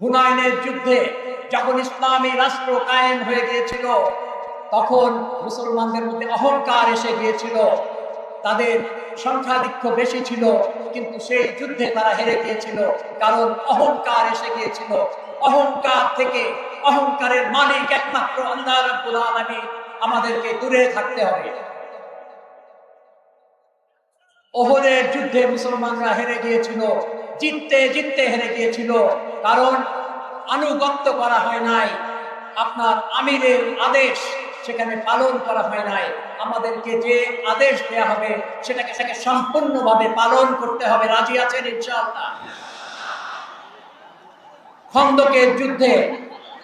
হুনাইনের যুদ্ধে যখন ইসলামী রাষ্ট্র কায়েম হয়ে গিয়েছিল, তখন মুসলমানদের মধ্যে অহংকার এসে গিয়েছিল। তাদের সংখ্যাধিক্য বেশি ছিল, কিন্তু সেই যুদ্ধে তারা হেরে গিয়েছিল, কারণ অহংকার এসে গিয়েছিল। অহংকার থেকে অহংকারের মালিক একমাত্র আল্লাহ রাব্বুল আমাদেরকে দূরে থাকতে হবে। ওহদের যুদ্ধে মুসলমানরা হেরে গিয়েছিল জিততে জিততে হেরে গিয়েছিল। কারণ আনুগত্য করা হয় নাই। আপনার আমিরের আদেশ সেখানে পালন করা হয় নাই। আমাদেরকে যে আদেশ দেয়া হবে সেটাকে সেটাকে সম্পূর্ণভাবে পালন করতে হবে। রাজি আছেন ইনশাআল্লাহ? খন্দকের যুদ্ধে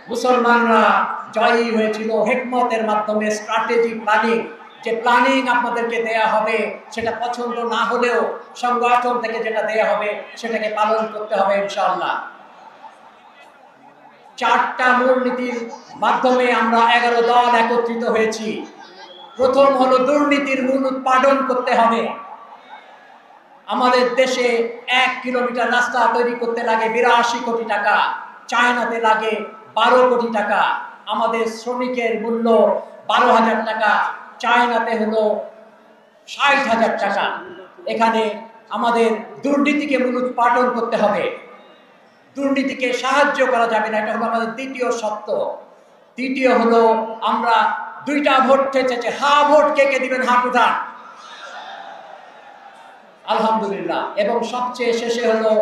মুসলমানরা জয়ী হয়েছিল। হেকমতের মাধ্যমে স্ট্র্যাটেজি প্ল্যানিং যে প্ল্যানিং আপনাদেরকে দেয়া হবে, সেটা পছন্দ না হলেও সংগঠন থেকে যেটা দেয়া হবে, সেটাকে পালন করতে হবে ইনশাআল্লাহ। চারটা মূলনীতির মাধ্যমে আমরা এগারো দল একত্রিত হয়েছি। প্রথম হলো দুর্নীতির মূল উৎপাদন করতে হবে। আমাদের দেশে এক কিলোমিটার রাস্তা তৈরি করতে লাগে বিরাশি কোটি টাকা, চায়নাতে লাগে বারো কোটি টাকা। আমাদের শ্রমিকের মূল্য বারো হাজার টাকা চায়নাতে হলো ষাট হাজার টাকা। এখানে আমাদের দুর্নীতিকে মূলত উৎপাদন করতে হবে। দুর্নীতিকে সাহায্য করা যাবে না, এটা হলো আমাদের দ্বিতীয় সত্য তৃতীয় হলো আমরা দুইটা ভোট চেয়েছে হা ভোট কে কে দিবেন? হাত উঠান আলহামদুলিল্লাহ। এবং সবচেয়ে শেষে হলো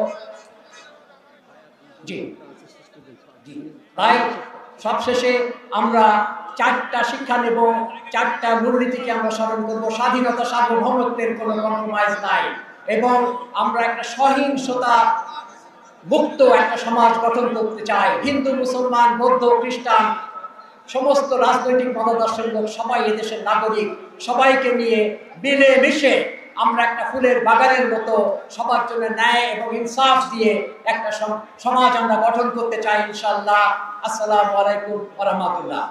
জি জি। তাই সবশেষে আমরা চারটা শিক্ষা নেব, চারটা মূলনীতিকে আমরা স্মরণ করব। স্বাধীনতা, সার্বভৌমত্বের কোনো কম্প্রোমাইজ নাই। এবং আমরা একটা সহিংসতা মুক্ত একটা সমাজ গঠন করতে চাই। হিন্দু, মুসলমান, বৌদ্ধ, খ্রিস্টান, সমস্ত রাজনৈতিক মতাদর্শের লোক, সবাই এদেশের নাগরিক। সবাইকে নিয়ে মিলে মিশে আমরা একটা ফুলের বাগানের মতো সবার জন্য ন্যায় এবং ইনসাফ দিয়ে একটা সমাজ আমরা গঠন করতে চাই ইনশাল্লাহ আসসালামু আলাইকুম রহমতুল্লাহ।